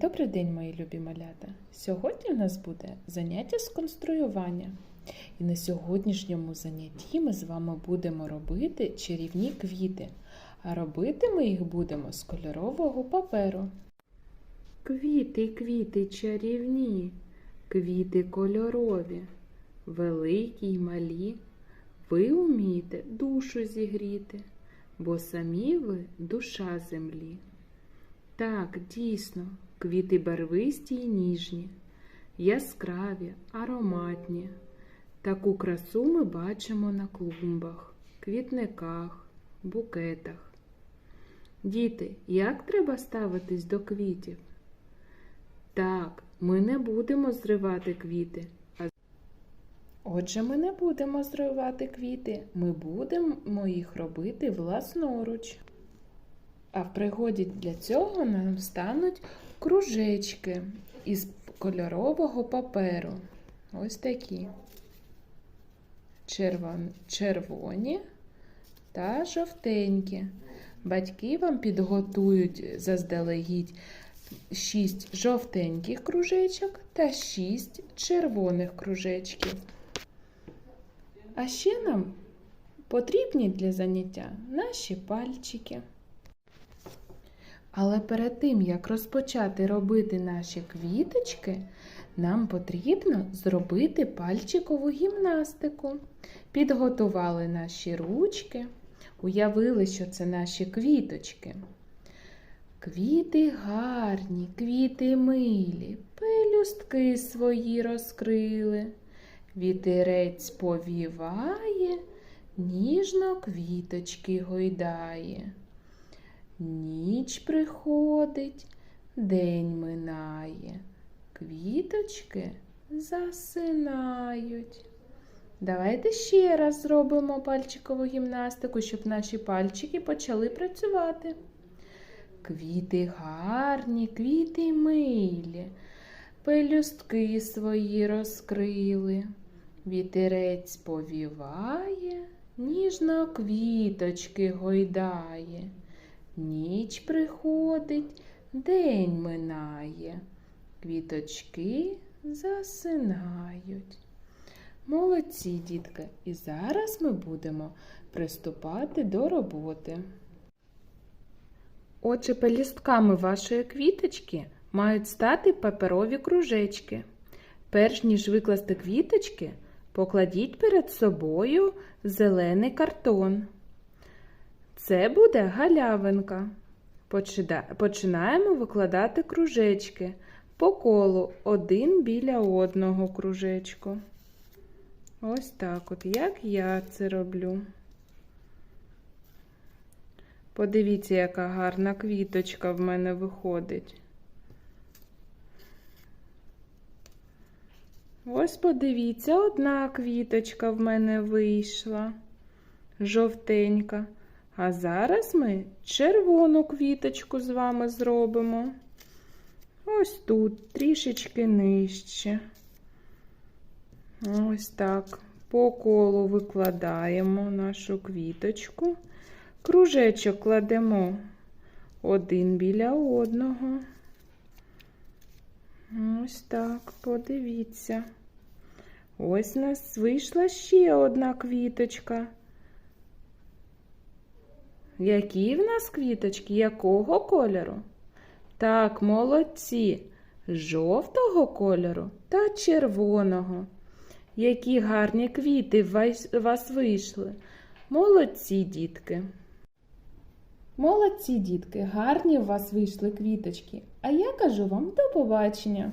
Добрий день, мої любі малята! Сьогодні у нас буде заняття з конструювання. І на сьогоднішньому занятті ми з вами будемо робити чарівні квіти. А робити ми їх будемо з кольорового паперу. Квіти, квіти чарівні, квіти кольорові, великі й малі. Ви умієте душу зігріти, бо самі ви душа землі. Так, дійсно, квіти барвисті й ніжні, яскраві, ароматні. Таку красу ми бачимо на клумбах, квітниках, букетах. Діти, як треба ставитись до квітів? Так, ми не будемо зривати квіти. Отже, ми не будемо зривати квіти, ми будемо їх робити власноруч. А в пригоді для цього нам стануть кружечки із кольорового паперу. Ось такі червоні та жовтенькі. Батьки вам підготують заздалегідь 6 жовтеньких кружечок та 6 червоних кружечків. А ще нам потрібні для заняття наші пальчики. Але перед тим, як розпочати робити наші квіточки, нам потрібно зробити пальчикову гімнастику. Підготували наші ручки, уявили, що це наші квіточки. Квіти гарні, квіти милі, пелюстки свої розкрили. Вітерець повіває, ніжно квіточки гойдає. Ніч приходить, день минає, квіточки засинають. Давайте ще раз зробимо пальчикову гімнастику, щоб наші пальчики почали працювати. Квіти гарні, квіти милі, пелюстки свої розкрили. Вітерець повіває, ніжно квіточки гойдає. Ніч приходить, день минає, квіточки засинають. Молодці, дітки, і зараз ми будемо приступати до роботи. Отже, пелюстками вашої квіточки мають стати паперові кружечки. Перш ніж викласти квіточки, покладіть перед собою зелений картон. Це буде галявинка. Починаємо викладати кружечки по колу один біля одного кружечку. Ось так от, як я це роблю. Подивіться, яка гарна квіточка в мене виходить. Ось подивіться, одна квіточка в мене вийшла, жовтенька. А зараз ми червону квіточку з вами зробимо. Ось тут трішечки нижче. Ось так. По колу викладаємо нашу квіточку. Кружечок кладемо один біля одного. Ось так, подивіться. Ось у нас вийшла ще одна квіточка. Які в нас квіточки? Якого кольору? Так, молодці, жовтого кольору та червоного. Які гарні квіти у вас вийшли. Молодці, дітки. Молодці, дітки, гарні у вас вийшли квіточки. А я кажу вам до побачення.